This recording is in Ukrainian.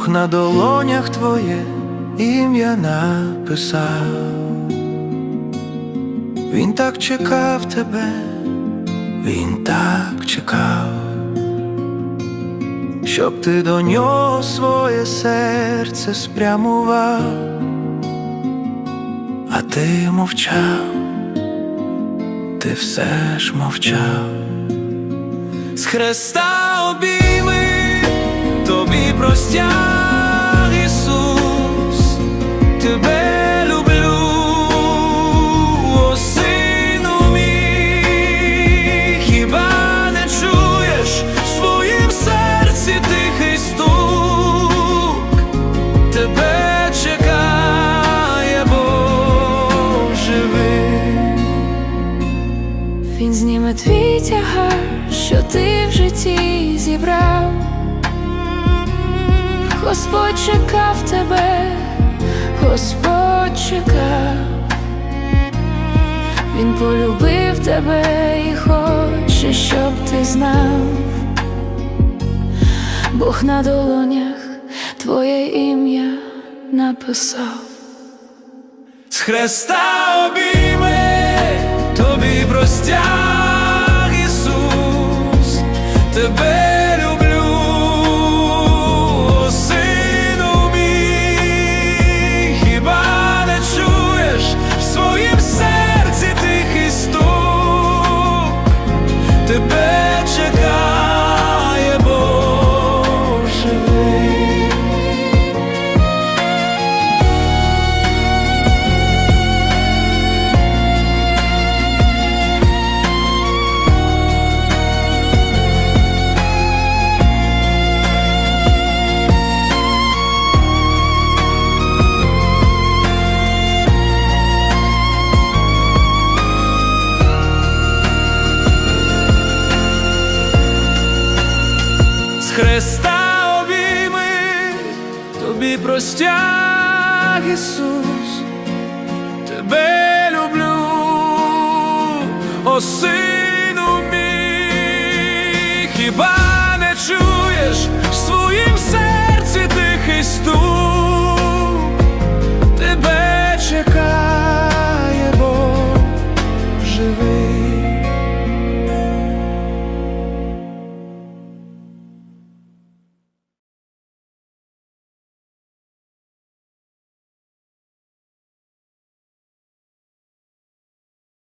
на долонях твоє ім'я написав. Він так чекав тебе, він так чекав, щоб ти до нього своє серце спрямував, а ти мовчав, ти все ж мовчав. З Христа тобі Ісус, тебе люблю, сину мій, хіба не чуєш в серці тихий стук, тебе чекає Бог живий. Він зніме твій тягар, що ти в житті Господь чекав тебе, Господь чекав, Він полюбив тебе і хоче, щоб ти знав. Бог на долонях твоє ім'я написав. З Христа обійми, тобі простяг Ісус, тебе Христа обійми, тобі простяг Ісус, тебе люблю, о сину мій, хіба